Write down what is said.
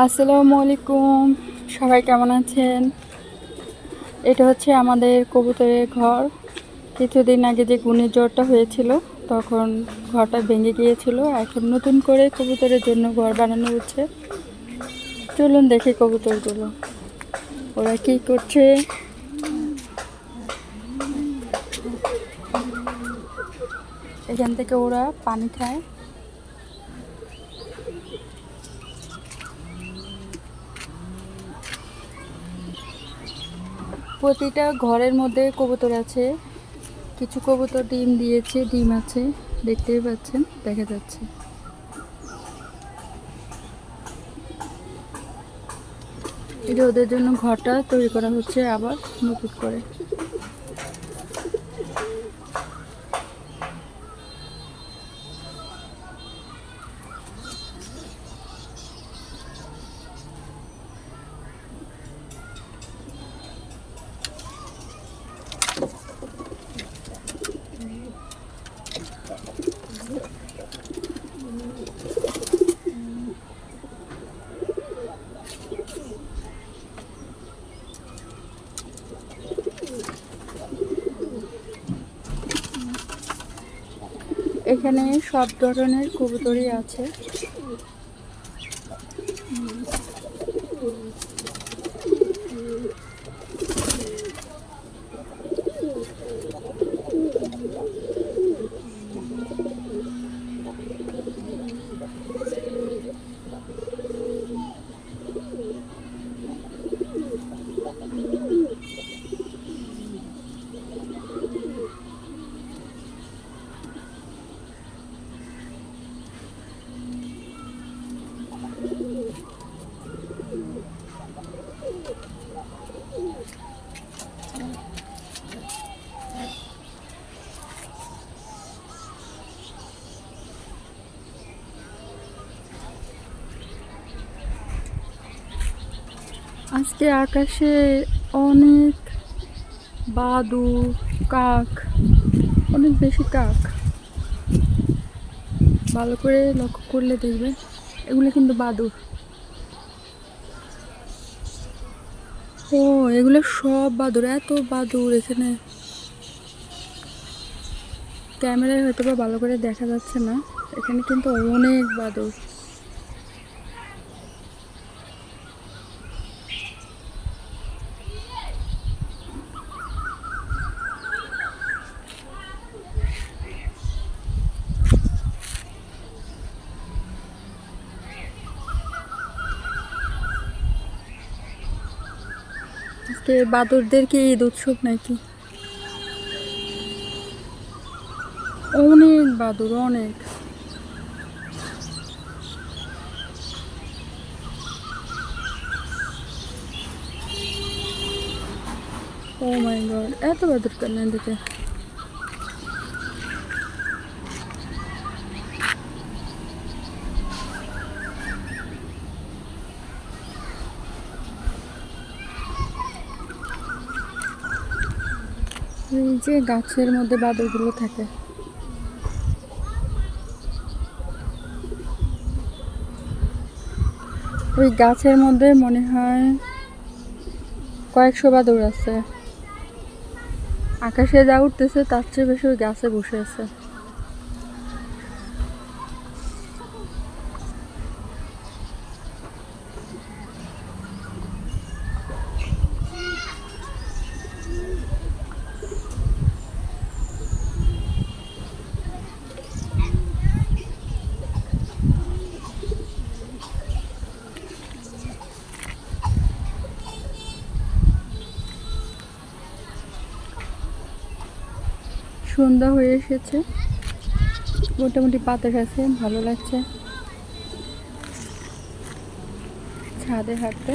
আসসালামু আলাইকুম। সবাই কেমন আছেন? এটা হচ্ছে আমাদের কবুতরের ঘর। কিছুদিন আগে যে ঘূর্ণিঝড়টা হয়েছিল, তখন ঘরটা ভেঙে গিয়েছিল। এখন নতুন করে কবুতরের জন্য ঘর বানানো হচ্ছে। চলুন দেখি কবুতরগুলো। ওরা কি করছে? এখান থেকে ওরা পানি খায়। প্রতিটা ঘরের মধ্যে কবুতর আছে। কিছু কবুতর ডিম দিয়েছে, ডিম আছে। দেখতেই পাচ্ছেন, দেখা যাচ্ছে। এটা ওদের জন্য ঘরটা তৈরি করা হচ্ছে আবার নতুন করে। এখানে সব ধরনের কবুতরই আছে। আজকে আকাশে অনেক বাদুর কাক, অনেক বেশি কাক। ভালো করে লক্ষ্য করলে দেখবে, এগুলো কিন্তু বাদুর ও, এগুলো সব বাদুর এত বাদুর এখানে। ক্যামেরায় হয়তো বা ভালো করে দেখা যাচ্ছে না, এখানে কিন্তু অনেক বাদুর আজকে বাদরদেরকে ঈদ উৎসব নাকি? অনেক বাদুর, অনেক। ও মাই গড এত বাদুর কেন এদিকে? এই যে গাছের মধ্যে বাদুরগুলো থাকে। ওই গাছের মধ্যে মনে হয় কয়েকশো বাদর আছে। আকাশে যা উঠতেছে, তার চেয়ে বেশি ওই গাছে বসে আছে। সন্ধ্যা হয়ে এসেছে। মোটামুটি পাতাস আছে ভালো লাগছে। ছাদে হাঁটতে।